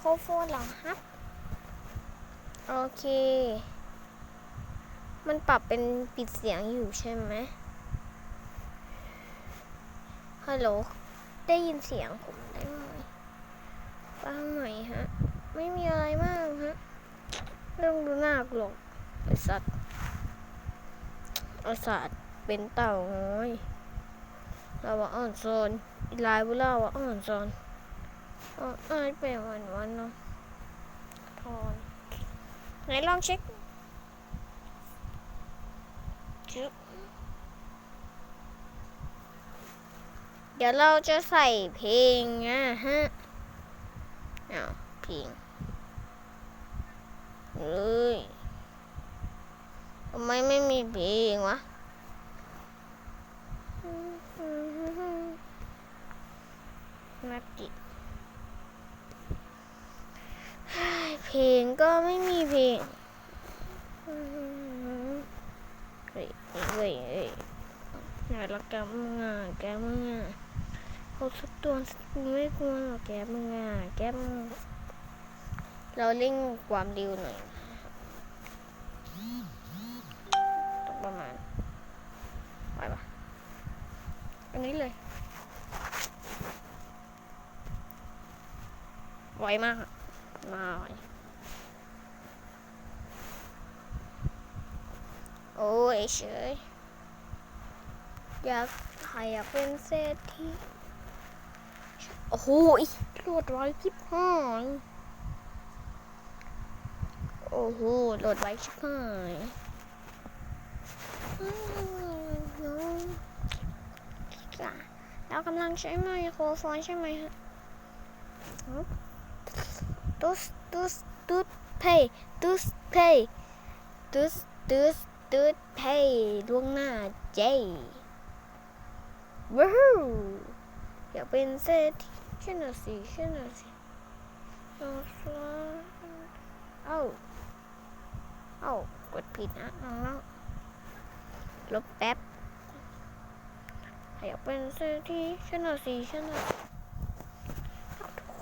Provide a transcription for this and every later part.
โครโฟนเหรอครับ โอเค มันปรับเป็นปิดเสียงอยู่ใช่ไหมฮัลโหล ได้ยินเสียงผมได้ไหมบ้างไหมฮะ ไม่มีอะไรมากฮะไม่ต้องดูหน้ากูหรอกไอสัตว์ไอสัตว์เป็นเต่าน้อยเราว่าอ่อนโซนอีลายบุล่าว่าอ่อนโซน อ่อนอ้ายเป็นวันวันเนาะทอไหนลองเช็คชึบเดี๋ยวเราจะใส่เพลงนะฮะอ้าวเพลงเฮ้ยทำไมไม่มีเพลงวะนัดดิเฮ้ยเพ ลงก็ไม่มีเพลงเฮ้ยเฮ้ยเฮ้ยเฮ้ยไหนละแกมึงอะแกมึงอะเขาสักตัวสักตัวไม่กลัวหรอกแกมึงอะแกมึงเราเร่งความเร็วหน่อยต้องประมาณไปปะอันนี้เลยไวมากอะมาไวโอ้ย เฉยอยากใครอยากเป็นเศรษฐีโอ้โหโหลดไว้ชิบหายโอ้โหโหลดไว้ชิบหายอืมน้องจ้ะเรากำลังใช้ไมโครโฟนใช่ไหมฮะตุสตุสตุดเพย์ตุสเพย์ตุสตุส ตุดเพยล่วงหน้าเจว้าวอยากเป็นเศรษฐีช่วยหน่อยสิช่วยหน่อยสิเอาละเอ้าเอ้ากดผิดนะน้องลบแป๊บอยากเป็นเศรษฐีช่วยหน่อยสิช่วยหน่อย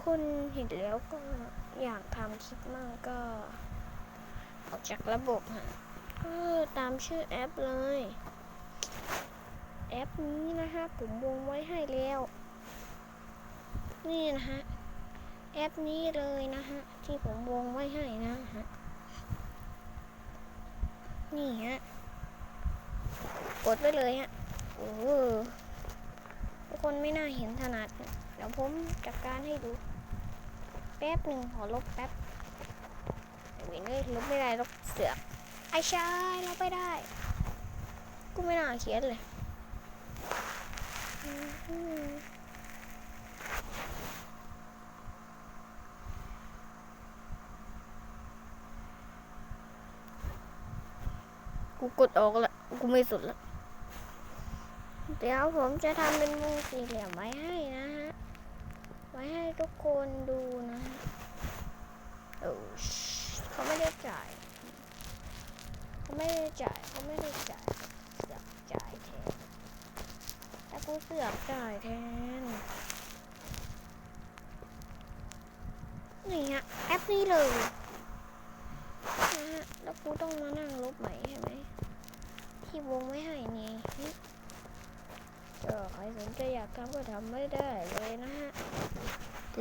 คุณเห็นแล้วก็อยากทำคลิปมั่งก็ออกจากระบบฮะ ตามชื่อแอปเลย แอปนี้นะฮะ ผมวงไว้ให้แล้ว นี่นะฮะ แอปนี้เลยนะฮะ ที่ผมวงไว้ให้นะฮะ นี่ฮะ กดไว้เลยฮะ โอ้ทุกคนไม่น่าเห็นถนัดนะเดี๋ยวผมจัดการให้ดู แป๊บหนึ่งขอลบแป๊บเว้ยเลยลบไม่ได้ลบเสือก ไอ้ชายลบไม่ได้ กูไม่น่าเขียนเลยกูกดออกละกูไม่สุดละเดี๋ยวผมจะทำเป็นวงสี่เหลี่ยมไว้ให้นะฮะ ไว้ให้ทุกคนดูนะฮะโอ้เขาไม่ได้จ่าย ไม่ได้จ่ายเขาไม่ได้จ่ายเสือกจ่ายแทนแต่กูเสือกจ่ายแทนนี่ฮะแอปนี้เลยนะฮะแล้วกูต้องมานั่งลบใหม่ใช่ไหมที่วงไม่ให้นี่เออใครสนใจอยากทำก็ทำไม่ได้เลยนะฮะ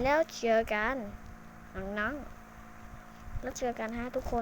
แล้วเจอกันน้องๆแล้วเจอกันฮะทุกคน